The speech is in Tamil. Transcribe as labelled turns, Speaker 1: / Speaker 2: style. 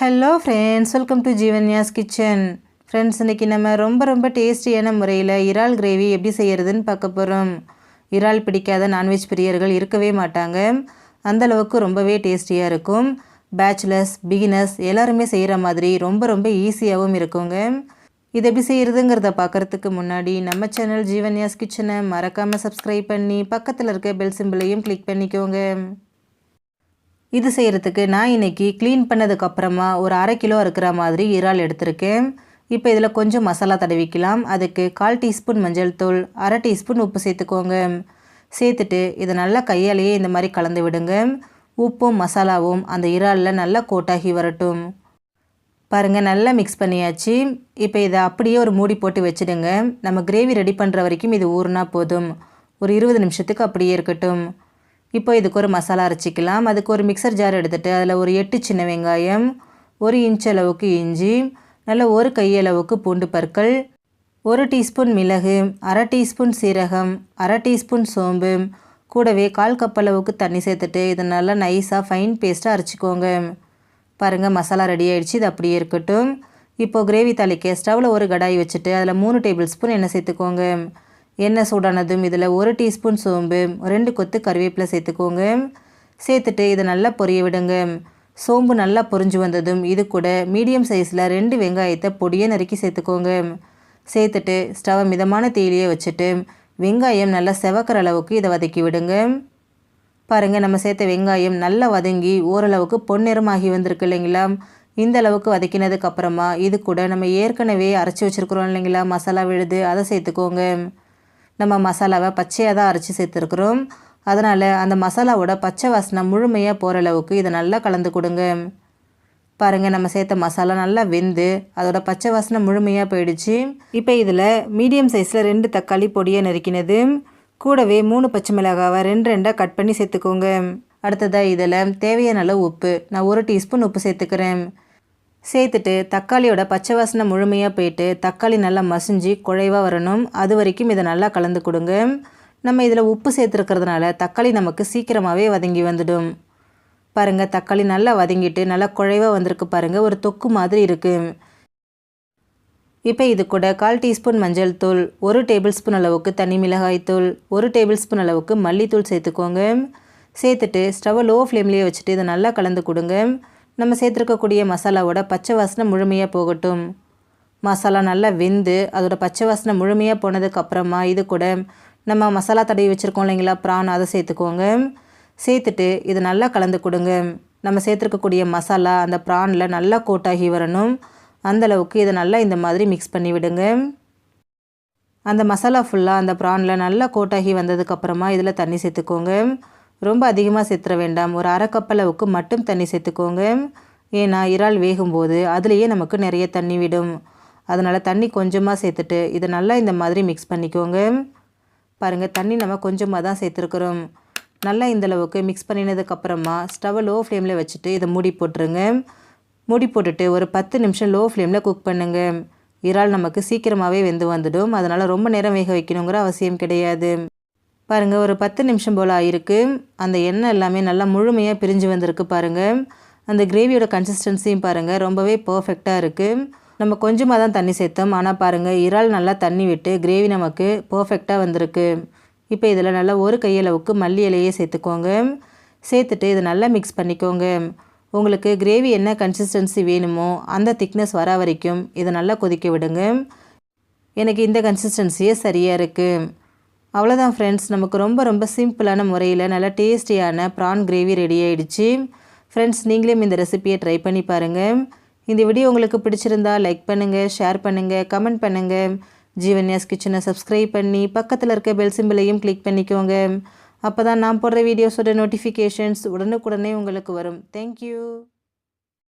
Speaker 1: Hello friends welcome to Jeevanya's kitchen friends இன்றைக்கி நம்ம ரொம்ப ரொம்ப டேஸ்டியான முறையில் இறால் கிரேவி எப்படி செய்கிறதுன்னு பார்க்க போகிறோம் இறால் பிடிக்காத நான்வெஜ் பிரியர்கள் இருக்கவே மாட்டாங்க. அந்தளவுக்கு ரொம்பவே டேஸ்டியாக இருக்கும். பேச்சுலர்ஸ் பிகினர்ஸ் எல்லாருமே செய்கிற மாதிரி ரொம்ப ரொம்ப ஈஸியாகவும் இருக்குங்க. இது எப்படி செய்கிறதுங்கிறத பார்க்குறதுக்கு முன்னாடி நம்ம சேனல் ஜீவன்யாஸ் கிச்சனை மறக்காமல் சப்ஸ்கிரைப் பண்ணி பக்கத்தில் இருக்க பெல் சிம்பிளையும் கிளிக் பண்ணிக்கோங்க. இது செய்கிறதுக்கு நான் இன்றைக்கி க்ளீன் பண்ணதுக்கப்புறமா ஒரு அரை கிலோ இருக்கிற மாதிரி இறால் எடுத்திருக்கேன். இப்போ இதில் கொஞ்சம் மசாலா தடவிக்கலாம். அதுக்கு கால் டீஸ்பூன் மஞ்சள் தூள் அரை டீஸ்பூன் உப்பு சேர்த்துக்கோங்க. சேர்த்துட்டு இதை நல்லா கையாலேயே இந்த மாதிரி கலந்து விடுங்க. உப்பும் மசாலாவும் அந்த இறாலில் நல்லா கோட்டாகி வரட்டும். பாருங்கள் நல்லா மிக்ஸ் பண்ணியாச்சு. இப்போ இதை அப்படியே ஒரு மூடி போட்டு வச்சுடுங்க. நம்ம கிரேவி ரெடி பண்ணுற வரைக்கும் இது ஊறுனா போதும். ஒரு இருபது நிமிஷத்துக்கு அப்படியே இருக்கட்டும். இப்போ இதுக்கு ஒரு மசாலா அரைச்சிக்கலாம். அதுக்கு ஒரு மிக்சர் ஜார் எடுத்துகிட்டு அதில் ஒரு எட்டு சின்ன வெங்காயம் ஒரு இன்ச் அளவுக்கு இஞ்சி நல்ல ஒரு கையளவுக்கு பூண்டு பற்கள் ஒரு டீஸ்பூன் மிளகு அரை டீஸ்பூன் சீரகம் அரை டீஸ்பூன் சோம்பு கூடவே கால் கப் அளவுக்கு தண்ணி சேர்த்துட்டு இதை நல்லா நைஸாக ஃபைன் பேஸ்ட்டாக அரைச்சிக்கோங்க. பாருங்கள் மசாலா ரெடி ஆகிடுச்சு இது அப்படியே இருக்கட்டும். இப்போது கிரேவி தாளிக்க ஸ்டவ்வில் ஒரு கடாய் வச்சுட்டு அதில் மூணு டேபிள் ஸ்பூன் எண்ணெய் சேர்த்துக்கோங்க. எண்ணெய் சூடானதும் இதில் ஒரு டீஸ்பூன் சோம்பு ரெண்டு கொத்து கருவேப்பிலை சேர்த்துக்கோங்க. சேர்த்துட்டு இதை நல்லா பொரிய விடுங்க. சோம்பு நல்லா பொரிஞ்சு வந்ததும் இது கூட மீடியம் சைஸில் ரெண்டு வெங்காயத்தை பொடியை நறுக்கி சேர்த்துக்கோங்க. சேர்த்துட்டு ஸ்டவ் மிதமான தீலியே வச்சுட்டு வெங்காயம் நல்லா செவக்கிற அளவுக்கு இதை வதக்கி விடுங்க. பாருங்கள் நம்ம சேர்த்த வெங்காயம் நல்லா வதங்கி ஓரளவுக்கு பொன்னிறமாகி வந்திருக்கு இல்லைங்களா? இந்த அளவுக்கு வதக்கினதுக்கு அப்புறமா இது கூட நம்ம ஏற்கனவே அரைச்சி வச்சுருக்குறோம் இல்லைங்களா? மசாலா விழுது அதை சேர்த்துக்கோங்க. நம்ம மசாலாவை பச்சையாக தான் அரைச்சி சேர்த்துருக்குறோம். அதனால் அந்த மசாலாவோட பச்சை வாசனை முழுமையாக போகிற அளவுக்கு இதை நல்லா கலந்து கொடுங்க. பாருங்கள் நம்ம சேர்த்த மசாலா நல்லா வெந்து அதோட பச்சை வாசனை முழுமையாக போயிடுச்சு. இப்போ இதில் மீடியம் சைஸில் ரெண்டு தக்காளி பொடியை நறுக்கினது. கூடவே மூணு பச்சை மிளகாவை ரெண்டு ரெண்டாக கட் பண்ணி சேர்த்துக்கோங்க. அடுத்ததாக இதில் தேவையான அளவு உப்பு. நான் ஒரு டீஸ்பூன் உப்பு சேர்த்துக்கிறேன். சேர்த்துட்டு தக்காளியோட பச்சை வாசனை முழுமையாக போயிட்டு தக்காளி நல்லா மசிஞ்சு குழைவாக வரணும். அது வரைக்கும் இதை நல்லா கலந்து கொடுங்க. நம்ம இதில் உப்பு சேர்த்துருக்கிறதுனால தக்காளி நமக்கு சீக்கிரமாகவே வதங்கி வந்துடும். பாருங்கள் தக்காளி நல்லா வதங்கிட்டு நல்லா குழைவாக வந்திருக்கு பாருங்கள் ஒரு தொக்கு மாதிரி இருக்குது இப்போ இது கூட கால் டீஸ்பூன் மஞ்சள் தூள் ஒரு டேபிள் ஸ்பூன் அளவுக்கு தனி மிளகாய் தூள் ஒரு டேபிள் ஸ்பூன் அளவுக்கு மல்லித்தூள் சேர்த்துக்கோங்க. சேர்த்துட்டு ஸ்டவ்வை லோ ஃப்ளேம்லேயே வச்சுட்டு இதை நல்லா கலந்து கொடுங்க. நம்ம சேர்த்துருக்கக்கூடிய மசாலாவோட பச்சை வாசனை முழுமையாக போகட்டும். மசாலா நல்லா வெந்து அதோட பச்சை வாசனை முழுமையாக போனதுக்கப்புறமா இது கூட நம்ம மசாலா தடவி வச்சுருக்கோம் இல்லைங்களா ப்ரான் அதை சேர்த்துக்கோங்க. சேர்த்துட்டு இதை நல்லா கலந்து கொடுங்க. நம்ம சேர்த்துருக்கக்கூடிய மசாலா அந்த ப்ரானில் நல்லா கோட்டாகி வரணும். அந்தளவுக்கு இதை நல்லா இந்த மாதிரி மிக்ஸ் பண்ணி விடுங்க. அந்த மசாலா ஃபுல்லாக அந்த ப்ரானில் நல்லா கோட்டாகி வந்ததுக்கப்புறமா இதில் தண்ணி சேர்த்துக்கோங்க. ரொம்ப அதிகமாக சேர்த்துற வேண்டாம். ஒரு அரை கப் அளவுக்கு மட்டும் தண்ணி சேர்த்துக்கோங்க ஏன்னா இறால் வேகும்போது அதுலேயே நமக்கு நிறைய தண்ணி விடும். அதனால் தண்ணி கொஞ்சமாக சேர்த்துட்டு இதை நல்லா இந்த மாதிரி மிக்ஸ் பண்ணிக்கோங்க. பாருங்கள் தண்ணி நம்ம கொஞ்சமாக தான் சேர்த்துருக்குறோம். நல்லா இந்தளவுக்கு மிக்ஸ் பண்ணினதுக்கப்புறமா ஸ்டவ்வை லோ ஃப்ளேமில் வச்சுட்டு இதை மூடி போட்டுருங்க. மூடி போட்டுட்டு ஒரு பத்து நிமிஷம் லோ ஃப்ளேமில் குக் பண்ணுங்கள் இறால் நமக்கு சீக்கிரமாகவே வெந்து வந்துடும். அதனால் ரொம்ப நேரம் வேக வைக்கணுங்கிற அவசியம் கிடையாது. பாருங்கள் ஒரு பத்து நிமிஷம் போல் ஆயிருக்கு. அந்த எண்ணெய் எல்லாமே நல்லா முழுமையாக பிரிஞ்சு வந்திருக்கு பாருங்கள் அந்த கிரேவியோட கன்சிஸ்டன்சியும் பாருங்கள் ரொம்பவே பர்ஃபெக்டாக இருக்குது நம்ம கொஞ்சமாக தான் தண்ணி சேர்த்தோம். ஆனால் பாருங்கள் இறால் நல்லா தண்ணி விட்டு கிரேவி நமக்கு பர்ஃபெக்டாக வந்திருக்கு. இப்போ இதில் நல்லா ஒரு கையளவுக்கு மல்லி இலையே சேர்த்துக்கோங்க. சேர்த்துட்டு இதை நல்லா மிக்ஸ் பண்ணிக்கோங்க. உங்களுக்கு கிரேவி என்ன கன்சிஸ்டன்சி வேணுமோ அந்த திக்னஸ் வர வரைக்கும் இதை நல்லா கொதிக்க விடுங்க. எனக்கு இந்த கன்சிஸ்டன்சியே சரியாக இருக்குது அவ்வளோதான் ஃப்ரெண்ட்ஸ் நமக்கு ரொம்ப ரொம்ப சிம்பிளான முறையில் நல்லா டேஸ்டியான ப்ரான் கிரேவி ரெடி ஆகிடுச்சு ஃப்ரெண்ட்ஸ் நீங்களே இந்த ரெசிப்பியை ட்ரை பண்ணி பாருங்கள் இந்த வீடியோ உங்களுக்கு பிடிச்சிருந்தா லைக் பண்ணுங்கள் ஷேர் பண்ணுங்கள் கமெண்ட் பண்ணுங்கள் ஜீவன்யாஸ் கிச்சனை சப்ஸ்கிரைப் பண்ணி பக்கத்தில் இருக்க பெல் சிம்பிளையும் கிளிக் பண்ணிக்கோங்க. அப்போ தான் நான் போடுற வீடியோஸோட நோட்டிஃபிகேஷன்ஸ் உடனுக்குடனே உங்களுக்கு வரும். தேங்க்யூ